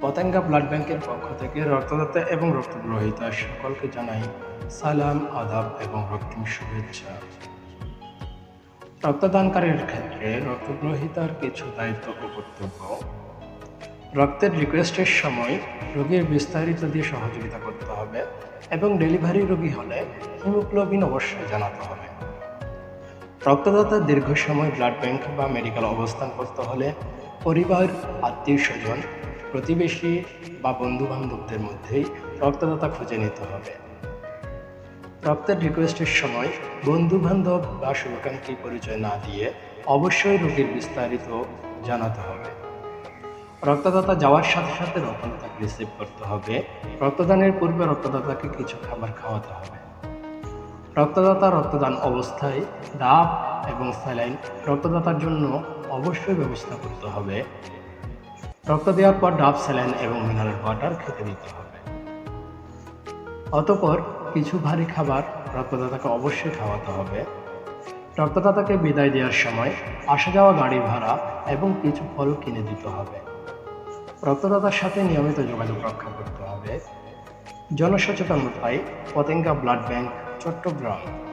Patenga blood ব্যাংকের পক্ষ থেকে রক্তদাতা এবং রক্তগ্রহীতা সকলকে জানাই সালাম, আদাব এবং রক্তিম শুভেচ্ছা। রক্তদানকারীর ক্ষেত্রে রক্তগ্রহীতার কিছু দায়িত্ব ও কর্তব্য। রক্তের রিকোয়েস্টের সময় রোগীর বিস্তারিত দিয়ে সহযোগিতা করতে হবে এবং ডেলিভারি রোগী হলে হিমোগ্লোবিন অবশ্যই জানাতে হবে। রক্তদাতা দীর্ঘ সময় ব্লাড ব্যাংক বা মেডিকেল অবস্থান করতে হলে পরিবার আত্মীয় স্বজন প্রতিবেশী বা বন্ধু বান্ধবদের মধ্যেই রক্তদাতা খুঁজে নিতে হবে। রক্তের রিকোয়েস্টের সময় বন্ধু বান্ধব বা শুভাকাঙ্ক্ষী পরিচয় না দিয়ে অবশ্যই রোগীর বিস্তারিত জানাতে হবে। রক্তদাতা যাওয়ার সাথে সাথে রক্তদাতাকে রিসিভ করতে হবে। রক্তদানের পূর্বে রক্তদাতাকে কিছু খাবার খাওয়াতে হবে। রক্তদাতা রক্তদান অবস্থায় ডাব এবং স্যালাইন রক্তদাতার জন্য অবশ্যই ব্যবস্থা করতে হবে। রক্ত দেওয়ার পর ডাব স্যালাইন এবং মিনারেল ওয়াটার খেতে দিতে হবে। অতপর কিছু ভারী খাবার রক্তদাতাকে অবশ্যই খাওয়াতে হবে। রক্তদাতাকে বিদায় দেওয়ার সময় আসা যাওয়া গাড়ি ভাড়া এবং কিছু ফল কিনে দিতে হবে। রক্তদাতার সাথে নিয়মিত যোগাযোগ রক্ষা করতে হবে। জনসচেতনতায় পতেঙ্গা ব্লাড ব্যাংক, চট্টগ্রাম।